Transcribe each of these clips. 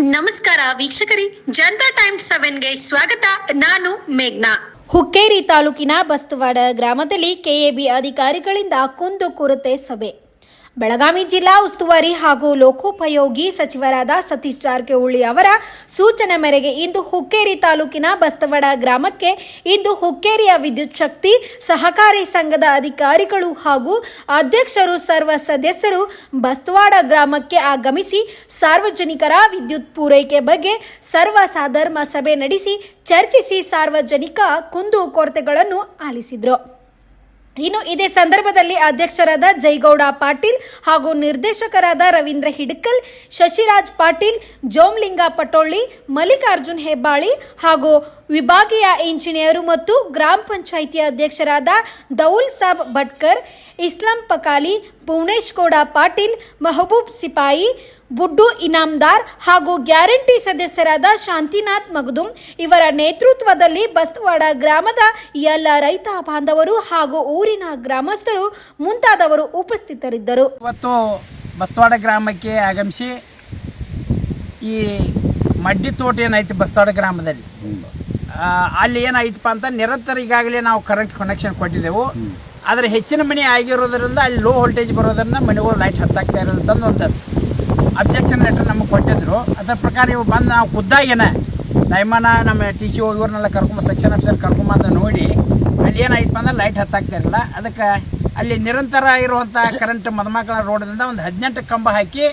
ನಮಸ್ಕಾರ ವೀಕ್ಷಕರಿ, ಜನತಾ ಟೈಮ್ಸ್ ಸೆವೆನ್ಗೆ ಸ್ವಾಗತ. ನಾನು ಮೇಘ್ನಾ. ಹುಕ್ಕೇರಿ ತಾಲೂಕಿನ ಬಸ್ತವಾಡ ಗ್ರಾಮದಲ್ಲಿ ಕೆಎಬಿ ಅಧಿಕಾರಿಗಳಿಂದ ಕುಂದು ಕೊರತೆ ಸಭೆ. ಬೆಳಗಾವಿ ಜಿಲ್ಲಾ ಉಸ್ತುವಾರಿ ಹಾಗೂ ಲೋಕೋಪಯೋಗಿ ಸಚಿವರಾದ ಸತೀಶ್ ಜಾರಕಿಹೊಳಿ ಅವರ ಸೂಚನೆ ಮೇರೆಗೆ ಇಂದು ಹುಕ್ಕೇರಿ ತಾಲೂಕಿನ ಬಸ್ತವಾಡ ಗ್ರಾಮಕ್ಕೆ ಇಂದು ಹುಕ್ಕೇರಿಯ ವಿದ್ಯುತ್ ಶಕ್ತಿ ಸಹಕಾರಿ ಸಂಘದ ಅಧಿಕಾರಿಗಳು ಹಾಗೂ ಅಧ್ಯಕ್ಷರು ಸರ್ವ ಸದಸ್ಯರು ಬಸ್ತವಾಡ ಗ್ರಾಮಕ್ಕೆ ಆಗಮಿಸಿ ಸಾರ್ವಜನಿಕರ ವಿದ್ಯುತ್ ಪೂರೈಕೆ ಬಗ್ಗೆ ಸರ್ವ ಸಾಧರ್ಮ ಸಭೆ ನಡೆಸಿ ಚರ್ಚಿಸಿ ಸಾರ್ವಜನಿಕ ಕುಂದು ಕೊರತೆಗಳನ್ನು ಆಲಿಸಿದರು. ಇನ್ನು ಇದೇ ಸಂದರ್ಭದಲ್ಲಿ ಅಧ್ಯಕ್ಷರಾದ ಜೈಗೌಡ ಪಾಟೀಲ್ ಹಾಗೂ ನಿರ್ದೇಶಕರಾದ ರವೀಂದ್ರ ಹಿಡ್ಕಲ್, ಶಶಿರಾಜ್ ಪಾಟೀಲ್, ಜೋಮ್ಲಿಂಗ ಪಟೋಳಿ, ಮಲ್ಲಿಕಾರ್ಜುನ್ ಹೆಬ್ಬಾಳಿ ಹಾಗೂ ವಿಭಾಗೀಯ ಇಂಜಿನಿಯರು ಮತ್ತು ಗ್ರಾಮ ಪಂಚಾಯಿತಿ ಅಧ್ಯಕ್ಷರಾದ ದೌಲ್ ಸಾಬ್ ಭಟ್ಕರ್ ಇಸ್ಲಾಂ ಪಕಾಲಿ ಭುವನೇಶ್ ಗೌಡ ಪಾಟೀಲ್ ಮಹಬೂಬ್ ಸಿಪಾಯಿ ಬುಡ್ಡು ಇನಾಮ್ದಾರ್ ಹಾಗೂ ಗ್ಯಾರಂಟಿ ಸದಸ್ಯರಾದ ಶಾಂತಿನಾಥ್ ಮಗದುಂ ಇವರ ನೇತೃತ್ವದಲ್ಲಿ ಬಸ್ತವಾಡ ಗ್ರಾಮದ ಎಲ್ಲ ರೈತ ಬಾಂಧವರು ಹಾಗೂ ಊರಿನ ಗ್ರಾಮಸ್ಥರು ಮುಂತಾದವರು ಉಪಸ್ಥಿತರಿದ್ದರು. ಇವತ್ತು ಬಸ್ತವಾಡ ಗ್ರಾಮಕ್ಕೆ ಆಗಮಿಸಿ ಈ ಮಡ್ಡಿ ತೋಟ ಏನೈತಿ ಬಸ್ತವಾಡ ಗ್ರಾಮದಲ್ಲಿ ಅಲ್ಲಿ ಏನಾಯ್ತಪ್ಪ ಅಂತ ನಿರಂತರ ಈಗಾಗಲೇ ನಾವು ಕರೆಂಟ್ ಕನೆಕ್ಷನ್ ಕೊಟ್ಟಿದ್ದೆವು. ಆದರೆ ಹೆಚ್ಚಿನ ಮನೆ ಆಗಿರೋದ್ರಿಂದ ಅಲ್ಲಿ ಲೋ ವೋಲ್ಟೇಜ್ ಬರೋದನ್ನ ಮನೆಗಳು ಲೈಟ್ ಹತ್ತಾಗ್ತಾ ಇರೋದಂತಂದು ಒಂದು ಅಬ್ಜೆಕ್ಷನ್ ಲೆಟರ್ ನಮಗೆ ಕೊಟ್ಟಿದ್ರು. ಅದರ ಪ್ರಕಾರ ಇವು ಬಂದು ನಾವು ಖುದ್ದಾಗೇನೆ ದೈಮಾನ ನಮ್ಮ ಟಿ ಸಿ ಇವ್ರನ್ನೆಲ್ಲ ಕರ್ಕೊಂಬ ಸೆಕ್ಷನ್ ಆಫೀಸರ್ ಕರ್ಕೊಂಬಂದು ನೋಡಿ ಅಲ್ಲಿ ಏನಾಯ್ತಪ್ಪ ಅಂದ್ರೆ ಲೈಟ್ ಹತ್ತಾಗ್ತಾ ಇರಲಿಲ್ಲ ಅದಕ್ಕೆ ಅಲ್ಲಿ ನಿರಂತರ ಇರುವಂಥ ಕರೆಂಟ್ ಮದಮಕ್ಕಳ ರೋಡ್ದಿಂದ ಒಂದು ಹದಿನೆಂಟು ಕಂಬ ಹಾಕಿ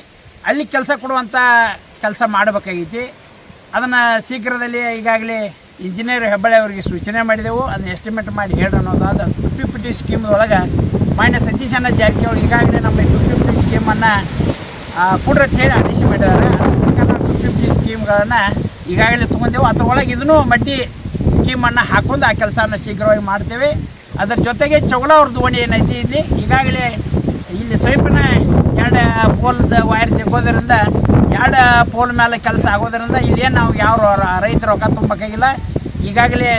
ಅಲ್ಲಿ ಕೆಲಸ ಕೊಡುವಂಥ ಕೆಲಸ ಮಾಡಬೇಕಾಗೈತಿ. ಅದನ್ನು ಶೀಘ್ರದಲ್ಲಿ ಈಗಾಗಲೇ ಇಂಜಿನಿಯರ್ ಹೆಬ್ಬಳ್ಳಿ ಅವರಿಗೆ ಸೂಚನೆ ಮಾಡಿದೆವು. ಅದನ್ನ ಎಸ್ಟಿಮೇಟ್ ಮಾಡಿ ಹೇಳಿ ಅನ್ನೋದಾದ ಫಿಫ್ಟಿ ಫಿಫ್ಟಿ ಸ್ಕೀಮ್ ಒಳಗೆ ಮಾನ್ಯ ಸತೀಶಣ್ಣ ಜಾರಕಿಹೊಳಿ ಈಗಾಗಲೇ ನಮ್ಮ ಫಿಫ್ಟಿ ಫಿಫ್ಟಿ ಸ್ಕೀಮನ್ನು ಕೊಡ್ರಿ ಅಂತ ಹೇಳಿ ಆದೇಶ ಮಾಡಿದ್ದಾರೆ ಫಿಫ್ಟಿ ಫಿಫ್ಟಿ ಸ್ಕೀಮ್ಗಳನ್ನು ಈಗಾಗಲೇ ತೊಗೊಂಡೆವು. ಅದರೊಳಗೆ ಇದನ್ನು ಮಡ್ಡಿ ಸ್ಕೀಮನ್ನು ಹಾಕೊಂಡು ಆ ಕೆಲಸನ ಶೀಘ್ರವಾಗಿ ಮಾಡ್ತೇವೆ. ಅದರ ಜೊತೆಗೆ ಚೌಳ ಅವ್ರ ದೋಣಿ ಏನೈತಿ ಇಲ್ಲಿ? ಈಗಾಗಲೇ ಇಲ್ಲಿ ಸ್ವಯಂಪನ ಎರಡು ಪೋಲ್ದ ವೈರ್ ಜಗೋದ್ರಿಂದ ಎರಡು ಪೋಲ್ ಮೇಲೆ ಕೆಲಸ ಆಗೋದ್ರಿಂದ ಇಲ್ಲೇನು ನಾವು ಯಾವ ರೈತರು ರೊಕ್ಕ ತುಂಬಬೇಕಾಗಿಲ್ಲ ಈಗಾಗಲೇ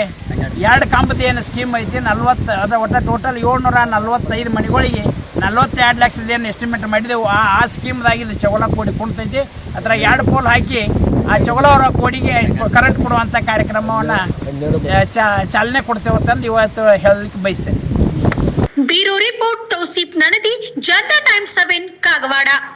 ಎರಡು ಕಂಬದ ಏನು ಸ್ಕೀಮ್ ಐತಿ ನಲ್ವತ್ತು ಅದ ಒಟ್ಟು ಟೋಟಲ್ ಏಳ್ನೂರ ನಲ್ವತ್ತೈದು ಮನೆಗಳಿಗೆ ನಲ್ವತ್ತೆರಡು ಲಕ್ಷದ ಏನು ಎಸ್ಟಿಮೇಟ್ ಮಾಡಿದೆವು. ಆ ಆ ಸ್ಕೀಮ್ದಾಗ ಇದು ಚೌಳ ಕೋಡಿ ಕುಣ್ತೈತಿ. ಅದರ ಎರಡು ಪೋಲ್ ಹಾಕಿ ಆ ಚೌಳವರ ಕೋಡಿಗೆ ಕರೆಂಟ್ ಕೊಡುವಂಥ ಕಾರ್ಯಕ್ರಮವನ್ನು ಚಾಲನೆ ಕೊಡ್ತೇವೆ ಅಂತಂದು ಇವತ್ತು ಹೇಳಲಿಕ್ಕೆ ಬಯಸ್ತೇನೆ. ಬ್ಯೂರೋ ರಿಪೋರ್ಟ್ ತೌಸೀಫ್ ನನದಿ ಜನತಾ ಟೈಮ್ಸ್ ಸೆವೆನ್ ಕಾಗವಾಡ.